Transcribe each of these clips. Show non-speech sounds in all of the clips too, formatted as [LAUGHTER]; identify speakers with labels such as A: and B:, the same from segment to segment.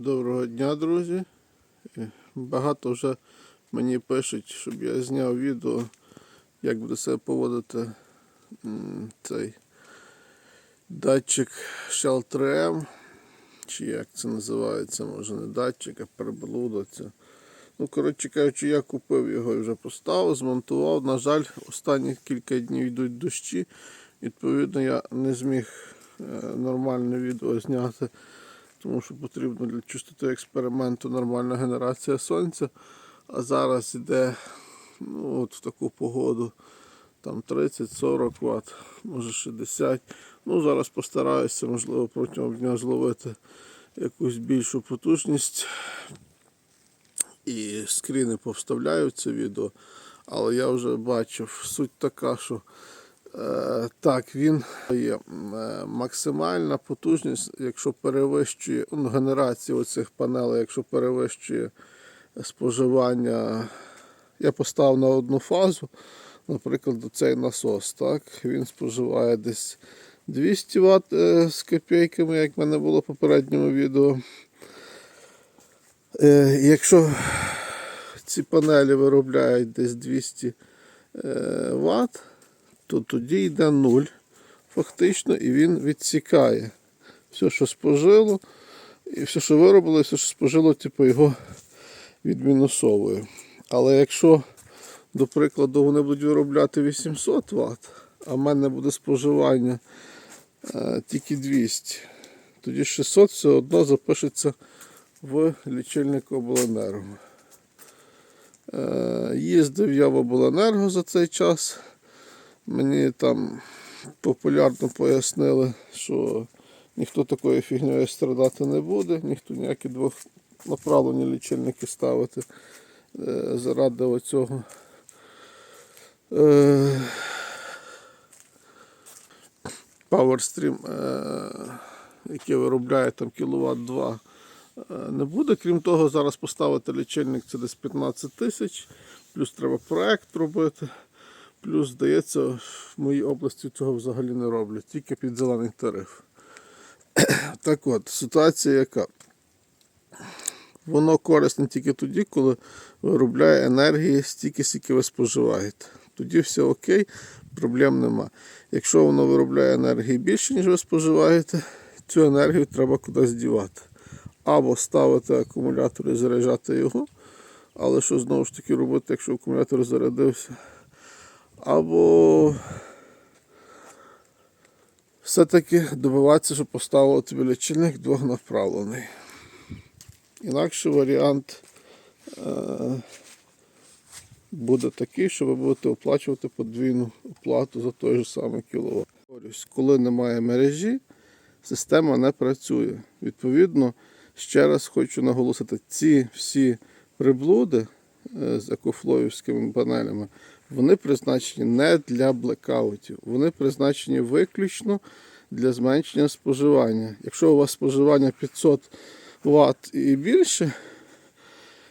A: Доброго дня, друзі. Е, Багато вже мені пишуть, щоб я зняв відео, як буде себе поводити цей датчик Shell 3M, чи як це називається, може не датчик, а приблуда. Ну, коротше кажучи, я купив його і вже поставив, змонтував. На жаль, останні кілька днів йдуть дощі. Відповідно, я не зміг е, нормальне відео зняти тому що потрібно для чистоти експерименту нормальна генерація сонця. А зараз йде ну, от в таку погоду там 30-40 Вт, може 60. Ну, зараз постараюся, можливо, протягом дня зловити якусь більшу потужність. І скріни повставляю це відео. Але я вже бачив, суть така, що Так, він є е, максимальна потужність, якщо перевищує ну, генерація оцих панелей, якщо перевищує споживання. Я поставив на одну фазу, наприклад, цей насос. Так, Він споживає десь 200 Вт е, з копійками, як в мене було в попередньому відео. Е, Якщо ці панелі виробляють десь 200 Вт, то тоді йде нуль фактично, і він відсікає все, що спожило, і все, що виробило, і все, що спожило, типу, його відмінусовує. Але якщо, до прикладу, вони будуть виробляти 800 Вт, а в мене буде споживання е, тільки 200, тоді 600 все одно запишеться в лічильник обленерго. Е, їздив я в обленерго за цей час. Мені там популярно пояснили, що ніхто такою фігньою страдати не буде, ніхто ніякі двохнаправлені лічильники ставити е, заради оцього. Е, PowerStream, е, який виробляє там кіловат 2, е, не буде. Крім того, зараз поставити лічильник це десь 15 тисяч, плюс треба проект робити. Плюс, здається, в моїй області цього взагалі не роблять, тільки під зелений тариф. [CLEARS THROAT] Так от, ситуація яка? Воно корисне тільки тоді, коли виробляє енергії стільки, скільки ви споживаєте. Тоді все окей, проблем нема. Якщо воно виробляє енергії більше, ніж ви споживаєте, цю енергію треба кудись дівати. Або ставити акумулятор і заряджати його. Але що знову ж таки робити, якщо акумулятор зарядився? Або все-таки добиватися, щоб поставили тобі лічильник двохнаправлений. Інакше варіант е, буде такий, що ви будете оплачувати подвійну оплату за той же самий кіловат. Коли немає мережі, система не працює. Відповідно, ще раз хочу наголосити, ці всі приблуди з екофлоївськими панелями, вони призначені не для блекаутів, вони призначені виключно для зменшення споживання. Якщо у вас споживання 500 Вт і більше,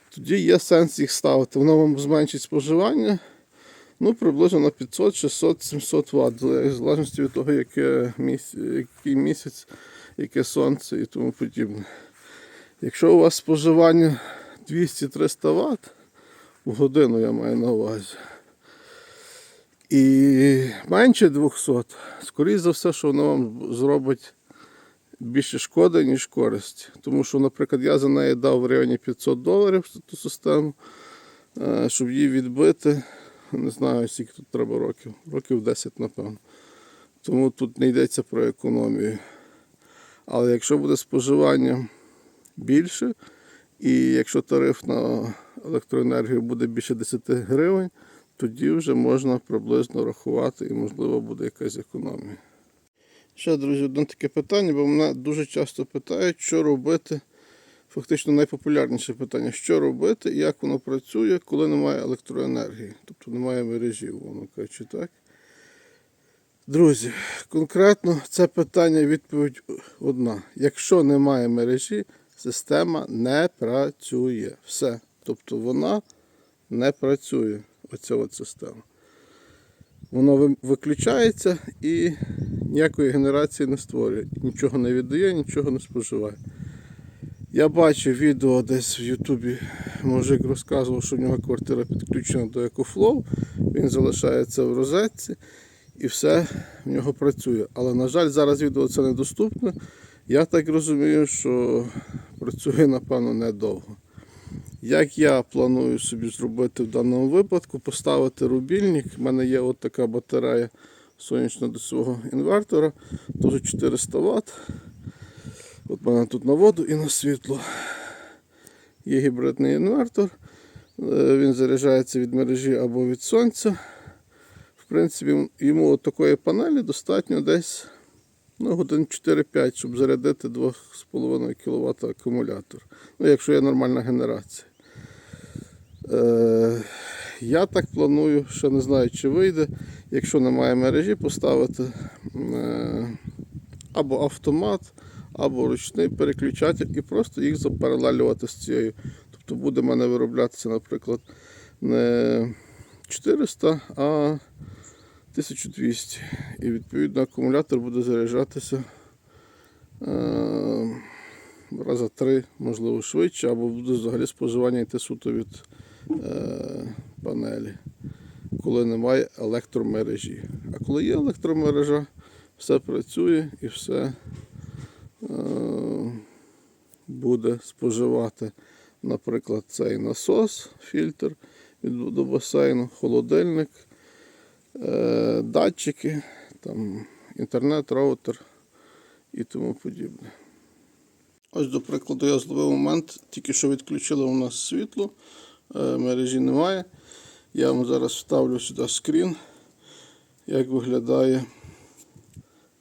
A: тоді є сенс їх ставити. Воно вам зменшить споживання ну, приблизно на 500, 600, 700 Вт, в залежності від того, яке місяць, який місяць, яке сонце і тому подібне. Якщо у вас споживання 200-300 Вт в годину, я маю на увазі. І менше 200, скоріше за все, що воно вам зробить більше шкоди, ніж користь. Тому що, наприклад, я за неї дав в районі 500 доларів ту систему, е, щоб її відбити. Не знаю, скільки тут треба років. Років 10, напевно. Тому тут не йдеться про економію. Але якщо буде споживання більше, і якщо тариф на електроенергію буде більше 10 гривень, тоді вже можна приблизно рахувати і, можливо, буде якась економія. Ще, друзі, одне таке питання, бо мене дуже часто питають, що робити. Фактично найпопулярніше питання, що робити і як воно працює, коли немає електроенергії, тобто немає мережі, воно кажучи, так? Друзі, конкретно це питання відповідь одна. Якщо немає мережі, система не працює. Все. Тобто вона не працює оця от система. Воно виключається і ніякої генерації не створює. Нічого не віддає, нічого не споживає. Я бачив відео десь в Ютубі. Мужик розказував, що в нього квартира підключена до EcoFlow. Він залишається в розетці і все в нього працює. Але, на жаль, зараз відео це недоступне. Я так розумію, що працює, напевно, недовго. Як я планую собі зробити в даному випадку, поставити рубільник. У мене є от така батарея сонячного до свого інвертора, теж 400 Вт. От мене тут на воду і на світло. Є гібридний інвертор. Е, Він заряджається від мережі або від сонця. В принципі, йому от такої панелі достатньо десь ну, годин 4-5, щоб зарядити 2,5 кВт акумулятор. Ну, якщо є нормальна генерація. Е, я так планую, ще не знаю, чи вийде. Якщо немає мережі, поставити е, або автомат, або ручний переключатель і просто їх запаралелювати з цією. Тобто буде в мене вироблятися, наприклад, не 400, а 1200. І відповідно акумулятор буде заряджатися е, раза три, можливо, швидше, або буде взагалі споживання йти суто від панелі, коли немає електромережі. А коли є електромережа, все працює і все е, буде споживати, наприклад, цей насос, фільтр до басейну, холодильник, е, датчики, там, інтернет, роутер і тому подібне. Ось, до прикладу, я зловив момент, тільки що відключили у нас світло, е, мережі немає. Я вам зараз вставлю сюди скрін, як виглядає.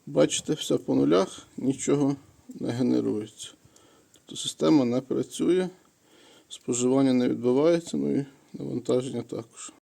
A: Бачите, все по нулях, нічого не генерується. Тобто система не працює, споживання не відбувається, ну і навантаження також.